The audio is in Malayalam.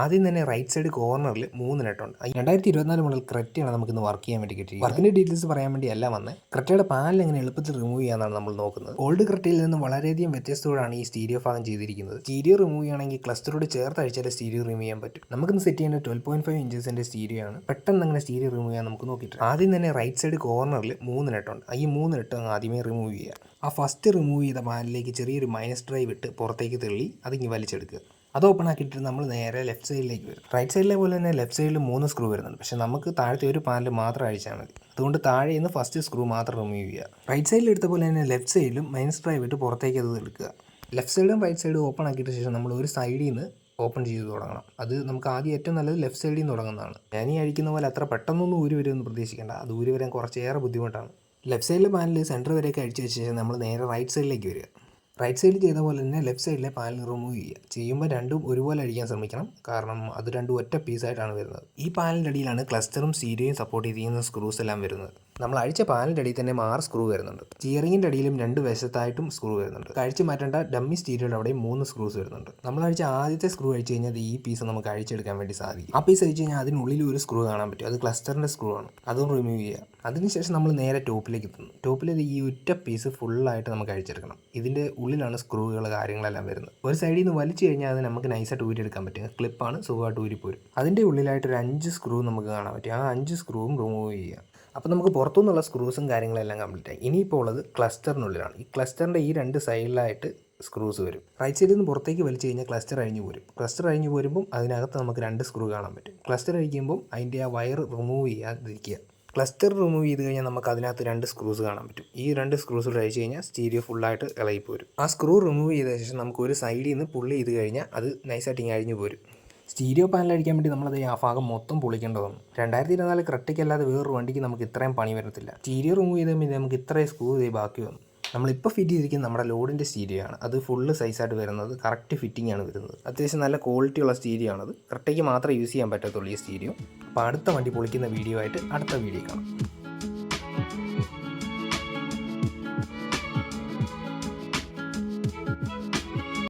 ആദ്യം തന്നെ റൈറ്റ് സൈഡ് കോർണറിൽ മൂന്ന് നെട്ടുണ്ട് രണ്ടായിരത്തി ഇരുപത്തിനാല് മുതൽ ക്രെറ്റയാണ് നമുക്ക് ഇന്ന് വർക്ക് ചെയ്യാൻ വേണ്ടി കിട്ടിയത് വർക്കിന്റെ ഡീറ്റെയിൽസ് പറയാൻ വേണ്ടി അല്ല വന്ന്. ക്രെറ്റയുടെ പാനൽ എങ്ങനെ എളുപ്പത്തിൽ റിമൂവ് ചെയ്യാന്നാണ് നമ്മൾ നോക്കുന്നത്. ഓൾഡ് ക്രെറ്റയിൽ നിന്ന് വളരെയധികം വ്യത്യസ്തത്തോടാണ് ഈ സ്റ്റീരിയോ ഭാഗം ചെയ്തിരിക്കുന്നത്. സ്റ്റീരിയോ റിമൂവ് ചെയ്യണമെങ്കിൽ ക്ലസ്റ്ററോട് ചേർത്ത് അഴിച്ചാൽ സ്റ്റീരിയോ റിമൂവ് ചെയ്യാൻ പറ്റും. നമുക്കിന്ന് സെറ്റ് ചെയ്യേണ്ട ട്വൽവ് പോയിന്റ് ഫൈവ് ഇഞ്ചസിന്റെ സ്റ്റീരിയോ ആണ്. പെട്ടെന്ന് അങ്ങനെ സ്റ്റീരിയോ റിമൂവ് ചെയ്യാൻ നമുക്ക് നോക്കിയിട്ട് ആദ്യം തന്നെ റൈറ്റ് സൈഡ് കോർണറിൽ മൂന്ന് നെട്ടുണ്ട് ഈ മൂന്ന് നെട്ട് ആദ്യമേ റിമൂവ് ചെയ്യുക. ആ ഫസ്റ്റ് റിമൂവ് ചെയ്ത പാനലിലേക്ക് ചെറിയൊരു മൈനസ് ഡ്രൈവ് ഇട്ട് പുറത്തേക്ക് തള്ളി അതിങ്ങ് വലിച്ചെടുക്കുക. അത് ഓപ്പൺ ആക്കിയിട്ട് നമ്മൾ നേരെ ലെഫ്റ്റ് സൈഡിലേക്ക് വരും. റൈറ്റ് സൈഡിലെ പോലെ തന്നെ ലെഫ്റ്റ് സൈഡിൽ മൂന്ന് സ്ക്രൂ വരുന്നുണ്ട്. പക്ഷേ നമുക്ക് താഴത്തെ ഒരു പാനൽ മാത്രം അഴിച്ചാൽ മതി. അതുകൊണ്ട് താഴെ നിന്ന് ഫസ്റ്റ് സ്ക്രൂ മാത്രം റിമൂവ് ചെയ്യുക. റൈറ്റ് സൈഡിൽ എടുത്ത പോലെ തന്നെ ലെഫ്റ്റ് സൈഡിലും മൈനസ് ഡ്രൈവ് ഇട്ട് പുറത്തേക്ക് അത് എടുക്കുക. ലെഫ്റ്റ് സൈഡും റൈറ്റ് സൈഡും ഓപ്പൺ ആക്കിയിട്ട് ശേഷം നമ്മൾ ഒരു സൈഡിൽ നിന്ന് ഓപ്പൺ ചെയ്ത് തുടങ്ങണം. അത് നമുക്ക് ആദ്യം ഏറ്റവും നല്ലത് ലെഫ്റ്റ് സൈഡിൽ നിന്ന് തുടങ്ങുന്നതാണ്. ഞാൻ ഈ അഴിക്കുന്ന പോലെ അത്ര പെട്ടെന്നൊന്നും ഊരി വരുമെന്ന് പ്രതീക്ഷിക്കേണ്ട. അത് ഊരി വരാൻ കുറച്ചേറെ ബുദ്ധിമുട്ടാണ്. ലെഫ്റ്റ് സൈഡിലെ പാനൽ സെന്റർ വരെയൊക്കെ അഴിച്ചു വെച്ച ശേഷം നമ്മൾ നേരെ റൈറ്റ് സൈഡിലേക്ക് വരിക. റൈറ്റ് സൈഡിൽ ചെയ്ത പോലെ തന്നെ ലെഫ്റ്റ് സൈഡിലെ പാനൽ റിമൂവ് ചെയ്യുക. ചെയ്യുമ്പോൾ രണ്ടും ഒരുപോലെ അടിക്കാൻ ശ്രമിക്കണം. കാരണം അത് രണ്ടും ഒറ്റ പീസായിട്ടാണ് വരുന്നത്. ഈ പാനലിന്റെ അടിയിലാണ് ക്ലസ്റ്ററും സീരിയയും സപ്പോർട്ട് ചെയ്തിരിക്കുന്ന സ്ക്രൂസ് എല്ലാം വരുന്നത്. നമ്മൾ അഴിച്ച പാനലിന്റെ അടിയിൽ തന്നെ ആറ് സ്ക്രൂ വരുന്നുണ്ട്. സ്റ്റിയറിംഗിന്റെ അടിയിലും രണ്ട് വശത്തായിട്ടും സ്ക്രൂ വരുന്നുണ്ട്. കഴിച്ച് മാറ്റേണ്ട ഡമ്മി സ്റ്റീരിയോയുടെ അവിടെയും മൂന്ന് സ്ക്രൂസ് വരുന്നുണ്ട്. നമ്മൾ അഴിച്ച ആദ്യത്തെ സ്ക്രൂ അഴിച്ച് കഴിഞ്ഞാൽ ഈ പീസ് നമുക്ക് അഴിച്ചെടുക്കാൻ വേണ്ടി സാധിക്കും. ആ പീസ് അഴിച്ച് കഴിഞ്ഞാൽ അതിനുള്ളിൽ ഒരു സ്ക്രൂ കാണാൻ പറ്റും. അത് ക്ലസ്റ്ററിന്റെ സ്ക്രൂ ആണ്. അതും റിമൂവ് ചെയ്യുക. അതിനുശേഷം നമ്മൾ നേരെ ടോപ്പിലേക്ക് എത്തുന്നു. ടോപ്പിൽ ഈ ഒറ്റ പീസ് ഫുള്ളായിട്ട് നമുക്ക് അഴിച്ചെടുക്കണം. ഇതിന്റെ ഉള്ളിലാണ് സ്ക്രൂകൾ കാര്യങ്ങളെല്ലാം വരുന്നത്. ഒരു സൈഡിൽ നിന്ന് വലിച്ചു കഴിഞ്ഞാൽ അത് നമുക്ക് നൈസായിട്ട് ഊരിയെടുക്കാൻ പറ്റും. ക്ലിപ്പാണ് സുഖമായിട്ട് ഊരിപ്പോരും. അതിന്റെ ഉള്ളിലായിട്ട് ഒരു അഞ്ച് സ്ക്രൂ നമുക്ക് കാണാൻ പറ്റും. ആ അഞ്ച് സ്ക്രൂവും റിമൂവ് ചെയ്യുക. അപ്പോൾ നമുക്ക് പുറത്തുനിന്നുള്ള സ്ക്രൂസും കാര്യങ്ങളെല്ലാം കംപ്ലീറ്റ് ആയി. ഇനിയിപ്പോൾ ഉള്ളത് ക്ലസ്റ്ററിനുള്ളിലാണ് ഈ ക്ലസ്റ്ററിന്റെ ഈ രണ്ട് സൈഡിലായിട്ട് സ്ക്രൂസ് വരും. റൈറ്റ് സൈഡിൽ നിന്ന് പുറത്തേക്ക് വലിച്ചു കഴിഞ്ഞാൽ ക്ലസ്റ്റർ അഴിഞ്ഞു പോരും. ക്ലസ്റ്റർ അഴിഞ്ഞു പോരുമ്പം അതിനകത്ത് നമുക്ക് രണ്ട് സ്ക്രൂ കാണാൻ പറ്റും. ക്ലസ്റ്റർ അഴിക്കുമ്പം അതിന്റെ ആ വയർ റിമൂവ് ചെയ്യാതിരിക്കുക. ക്ലസ്റ്റർ റിമൂവ് ചെയ്ത് കഴിഞ്ഞാൽ നമുക്ക് അതിനകത്ത് രണ്ട് സ്ക്രൂസ് കാണാൻ പറ്റും. ഈ രണ്ട് സ്ക്രൂസ് അഴിച്ചു കഴിഞ്ഞാൽ സ്റ്റീരിയോ ഫുള്ളായിട്ട് ഇളകി പോരും ആ സ്ക്രൂ റിമൂവ് ചെയ്ത ശേഷം നമുക്ക് ഒരു സൈഡിൽ നിന്ന് പുള്ളി ചെയ്ത് കഴിഞ്ഞാൽ അത് നൈസായിട്ട് ഇങ്ങനെ അഴിഞ്ഞു പോരും. സ്റ്റീരിയോ പാനൽ അടിക്കാൻ വേണ്ടി നമ്മളത് ആ ഭാഗം മൊത്തം പൊളിക്കേണ്ടതാണ്. രണ്ടായിരത്തി ഇരുപത്തിനാല് ക്രെട്ടയ്ക്കല്ലാതെ വേറൊരു വണ്ടിക്ക് നമുക്ക് ഇത്രയും പണി വരത്തില്ല. സ്റ്റീരിയോ റിമൂവ് ചെയ്ത് കഴിഞ്ഞാൽ നമുക്ക് ഇത്രയും സ്ക്രൂ ചെയ്ത് ബാക്കി വന്നു നമ്മളിപ്പോൾ ഫിറ്റ് ചെയ്തിരിക്കുന്നത് നമ്മുടെ ലോഡിന്റെ സ്റ്റീരിയോ ആണ്. അത് ഫുള്ള് സൈസായിട്ട് വരുന്നത് കറക്റ്റ് ഫിറ്റിംഗ് ആണ് വരുന്നത്. അത്യാവശ്യം നല്ല ക്വാളിറ്റിയുള്ള സ്റ്റീരിയോ ആണത്. കറക്റ്റേക്ക് മാത്രമേ യൂസ് ചെയ്യാൻ പറ്റത്തുള്ളൂ ഈ സ്റ്റീരിയോ. അപ്പോൾ അടുത്ത വണ്ടി പൊളിക്കുന്ന വീഡിയോ ആയിട്ട് അടുത്ത വീഡിയോ കാണാം.